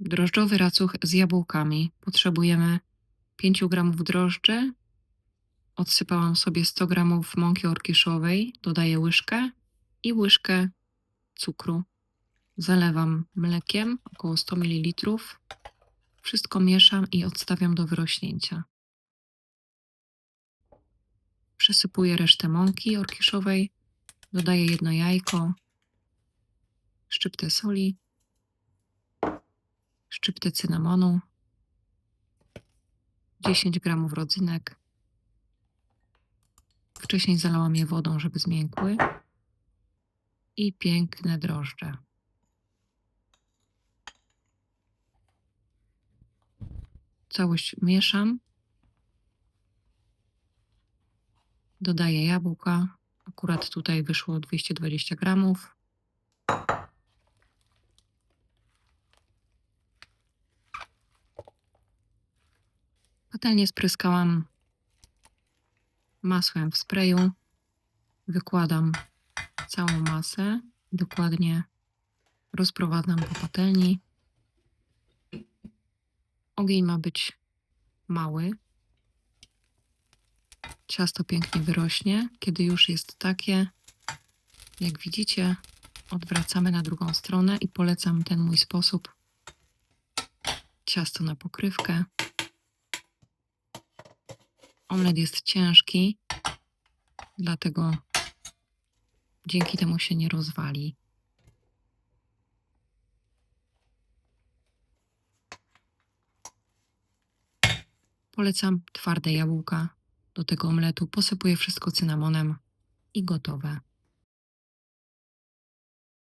Drożdżowy racuch z jabłkami. Potrzebujemy 5 gramów drożdży. Odsypałam sobie 100 gramów mąki orkiszowej. Dodaję łyżkę i łyżkę cukru. Zalewam mlekiem, około 100 ml. Wszystko mieszam i odstawiam do wyrośnięcia. Przesypuję resztę mąki orkiszowej. Dodaję jedno jajko, szczyptę soli, szczyptę cynamonu, 10 gramów rodzynek. Wcześniej zalałam je wodą, żeby zmiękły. I piękne drożdże. Całość mieszam. Dodaję jabłka. Akurat tutaj wyszło 220 gramów. Patelnię spryskałam masłem w sprayu. Wykładam całą masę. Dokładnie rozprowadzam po patelni. Ogień ma być mały. Ciasto pięknie wyrośnie. Kiedy już jest takie, jak widzicie, odwracamy na drugą stronę i polecam ten mój sposób. Ciasto na pokrywkę. Omlet jest ciężki, dlatego dzięki temu się nie rozwali. Polecam twarde jabłka do tego omletu. Posypuję wszystko cynamonem i gotowe.